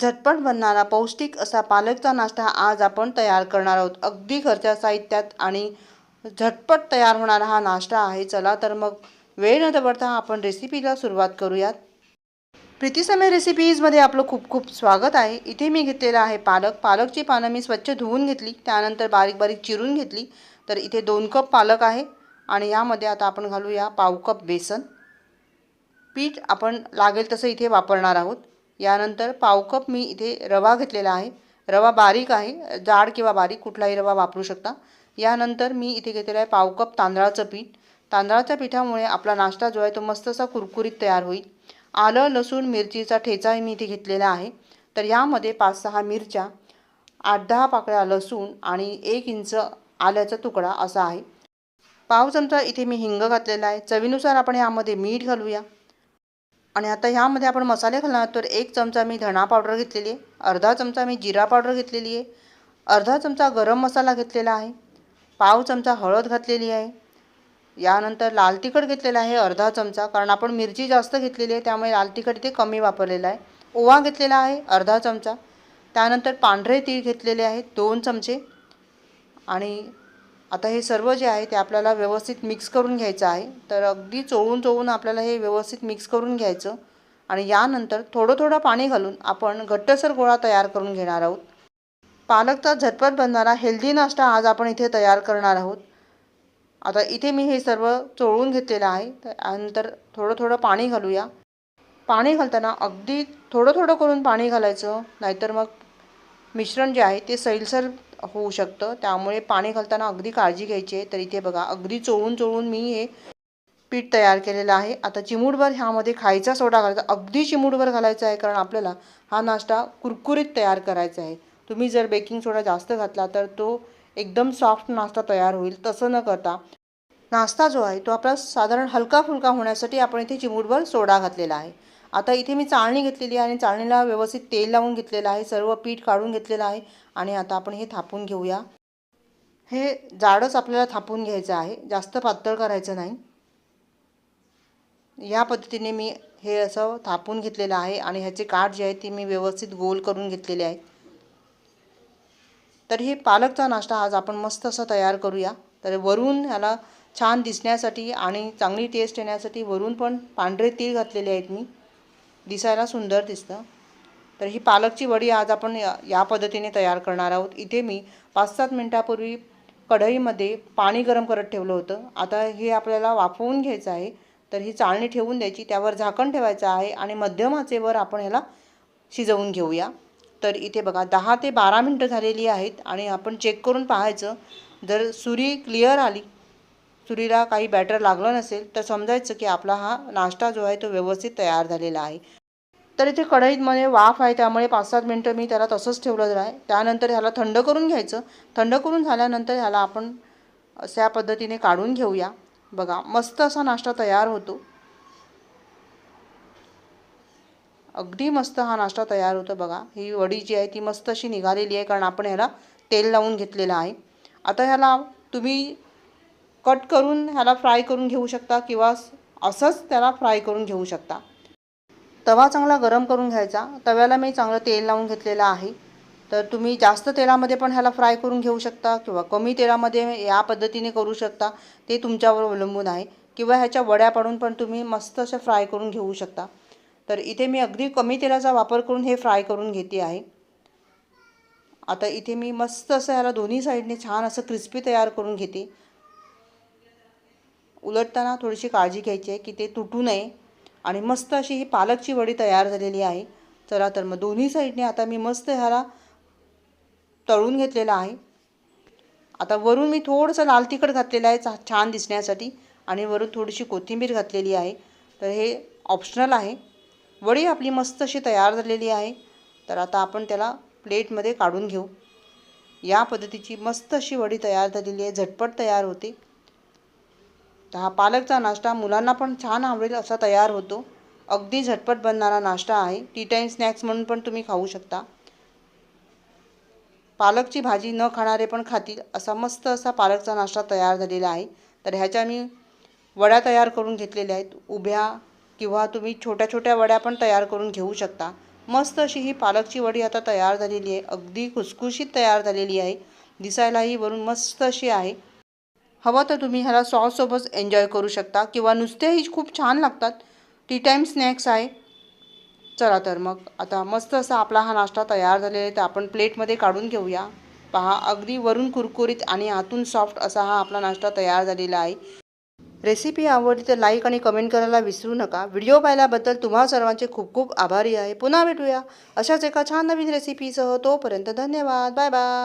झटपट बनणारा पौष्टिक असा पालकचा नाश्ता आज आपण तयार करणार आहोत. अगदी घरच्या साहित्यात आणि झटपट तयार होणारा हा नाश्ता आहे. चला तर मग वेळ न दबडता आपण रेसिपीला सुरुवात करूयात. प्रीतीसमय रेसिपीजमध्ये आपलं खूप खूप स्वागत आहे. इथे मी घेतलेलं आहे पालक. पालकची पानं मी स्वच्छ धुवून घेतली. त्यानंतर बारीक बारीक चिरून घेतली. तर इथे दोन कप पालक आहे. आणि यामध्ये आता आपण घालूया पाव कप बेसन. पीठ आपण लागेल तसं इथे वापरणार आहोत. यानंतर पावकप मी इथे रवा घेतलेला आहे. रवा बारीक आहे. जाड किंवा बारीक कुठलाही रवा वापरू शकता. यानंतर मी इथे घेतलेला आहे पावकप तांदळाचं पीठ. तांदळाच्या पिठामुळे आपला नाश्ता जो आहे तो मस्त असा कुरकुरीत तयार होईल. आलं लसूण मिरचीचा ठेचाही मी इथे घेतलेला आहे. तर यामध्ये पाच सहा मिरच्या आठ दहा पाकळ्या लसूण आणि एक इंच आल्याचा तुकडा असा आहे. पाव चमचा इथे मी हिंग घातलेला आहे. चवीनुसार आपण यामध्ये मीठ घालूया. आणि आता ह्यामध्ये आपण मसाले घालणार तर एक चमचा मी धणा पावडर घेतलेली आहे. अर्धा चमचा मी जिरा पावडर घेतलेली आहे. अर्धा चमचा गरम मसाला घेतलेला आहे. पाव चमचा हळद घातलेली आहे. यानंतर लाल तिखट घेतलेला आहे अर्धा चमचा. कारण आपण मिरची जास्त घेतलेली आहे त्यामुळे लाल तिखट इथे कमी वापरलेला आहे. ओवा घेतलेला आहे अर्धा चमचा. त्यानंतर पांढरे तीळ घेतलेले आहेत दोन चमचे. आणि आता हे सर्व जे आहे ते आपल्याला व्यवस्थित मिक्स करून घ्यायचं आहे. तर अगदी चोळून चोळून आपल्याला हे व्यवस्थित मिक्स करून घ्यायचं. आणि यानंतर थोडं थोडं पाणी घालून आपण घट्टसर गोळा तयार करून घेणार आहोत. पालकचा झटपट बनणारा हेल्दी नाश्ता आज आपण इथे तयार करणार आहोत. आता इथे मी हे सर्व चोळून घेतलेलं आहे. त्यानंतर थोडं थोडं पाणी घालूया. पाणी घालताना अगदी थोडं थोडं करून पाणी घालायचं. नाहीतर मग मिश्रण जे आहे ते सैलसर होऊ शकतं. त्यामुळे पाणी घालताना अगदी काळजी घ्यायची आहे. तर इथे बघा अगदी चोळून चोळून मी हे पीठ तयार केलेलं आहे. आता चिमूटभर ह्यामध्ये खायचा सोडा घालायचा. अगदी चिमूटभर घालायचा आहे कारण आपल्याला हा नाश्ता कुरकुरीत तयार करायचा आहे. तुम्ही जर बेकिंग सोडा जास्त घातला तर तो एकदम सॉफ्ट नाश्ता तयार होईल. तसं न करता नाश्ता जो आहे तो आपला साधारण हलका फुलका होण्यासाठी आपण इथे चिमूटभर सोडा घातलेला आहे. आता इथे मी चाळणी घेतलेली आहे आणि चाळणीला व्यवस्थित तेल लावून घेतलेलं आहे सर्व पीठ काढून घेतलेलं आहे आणि आता आपण हे थापून घेऊया. हे जाडच आपल्याला थापून घ्यायचं आहे जास्त पातळ करायचं नाही. या पद्धतीने मी हे असं थापून घेतलेलं आहे आणि ह्याचे काठ जे आहे ते मी व्यवस्थित गोल करून घेतलेले आहे. तर हे पालकचा नाश्ता आज आपण मस्त असं तयार करूया. तर वरून ह्याला छान दिसण्यासाठी आणि चांगली टेस्ट येण्यासाठी वरून पण पांढरे तीळ घातलेले आहेत मी. दिसायला सुंदर दिसतं. तर ही पालकची वडी आज आपण या या पद्धतीने तयार करणार आहोत. इथे मी पाच सात मिनटापूर्वी कढईमध्ये पाणी गरम करत ठेवलं होतं. आता हे आपल्याला वाफवून घ्यायचं आहे. तर ही चाळणी ठेवून द्यायची. त्यावर झाकण ठेवायचं आहे आणि मध्यम आचेवर आपण ह्याला शिजवून घेऊया. तर इथे बघा दहा ते बारा मिनटं झालेली आहेत आणि आपण चेक करून पाहायचं. जर सुरी क्लिअर आली सुरीला काही बॅटर लागलं नसेल तर समजायचं की आपला हा नाश्ता जो आहे तो व्यवस्थित तयार झालेला आहे. तर इथे कढईमध्ये वाफ आहे त्यामुळे पाच सात मिनटं मी त्याला तसंच ठेवलं आहे. त्यानंतर ह्याला थंड करून घ्यायचं. थंड करून झाल्यानंतर ह्याला आपण अशा पद्धतीने काढून घेऊया. बघा मस्त असा नाश्ता तयार होतो. अगदी मस्त हा नाश्ता तयार होतो बघा. ही वडी जी आहे ती मस्त अशी निघालेली आहे कारण आपण ह्याला तेल लावून घेतलेलं आहे. आता ह्याला तुम्ही कट करून ह्याला फ्राय करून घेऊ शकता किंवा असंच त्याला फ्राय करून घेऊ शकता. तवा चांगला गरम करून घ्यायचा. तव्याला मी चांगलं तेल लावून घेतलेलं आहे. तर तुम्ही जास्त तेलामध्ये पण ह्याला फ्राय करून घेऊ शकता किंवा कमी तेलामध्ये या पद्धतीने करू शकता. ते तुमच्यावर अवलंबून आहे. किंवा ह्याच्या वड्या पाडून पण तुम्ही मस्त अशा फ्राय करून घेऊ शकता. तर इथे मी अगदी कमी तेलाचा वापर करून हे फ्राय करून घेते आहे. आता इथे मी मस्त असं ह्याला दोन्ही साईडने छान असं क्रिस्पी तयार करून घेते. उलटताना थोडीशी काळजी घ्यायची आहे की ते तुटू नये. आणि मस्त अशी ही पालकची वडी तयार झालेली आहे. चला तर मग दोन्ही साईडने आता मी मस्त ह्याला तळून घेतलेला आहे. आता वरून मी थोडंसं लाल तिखट घातलेलं आहे छान दिसण्यासाठी. आणि वरून थोडीशी कोथिंबीर घातलेली आहे. तर हे ऑप्शनल आहे. वडी आपली मस्त अशी तयार झालेली आहे. तर आता आपण त्याला प्लेटमध्ये काढून घेऊ. या पद्धतीची मस्त अशी वडी तयार झालेली आहे. झटपट तयार होते. तर हा पालकचा नाश्ता मुलांना पण छान आवडेल असा तयार होतो. अगदी झटपट बनणारा नाश्ता आहे. टी टाईम स्नॅक्स म्हणून पण तुम्ही खाऊ शकता. पालकची भाजी न खाणारे पण खातील असा मस्त असा पालकचा नाश्ता तयार झालेला आहे. तर ह्याच्या मी वड्या तयार करून घेतलेल्या आहेत. उभ्या किंवा तुम्ही छोट्या छोट्या वड्या पण तयार करून घेऊ शकता. मस्त अशी ही पालकची वडी आता तयार झालेली आहे. अगदी खुसखुशीत तयार झालेली आहे. दिसायलाही वरून मस्त अशी आहे. हवं तर तुम्ही ह्याला सॉससोबत एन्जॉय करू शकता. किंवा नुसतेही खूप छान लागतात. टी टाईम स्नॅक्स आहे. चला तर मग. आता मस्त असा आपला हा नाश्ता तयार झालेला आहे. तर आपण प्लेटमध्ये काढून घेऊया. पहा अगदी वरून कुरकुरीत आणि आतून सॉफ्ट असा हा आपला नाश्ता तयार झालेला आहे. रेसिपी आवडली तर लाईक आणि कमेंट करायला विसरू नका. व्हिडिओ पाहिल्याबद्दल तुम्हा सर्वांचे खूप खूप आभारी आहे. पुन्हा भेटूया अशाच एका छान नवीन रेसिपीसह तोपर्यंत धन्यवाद. Bye bye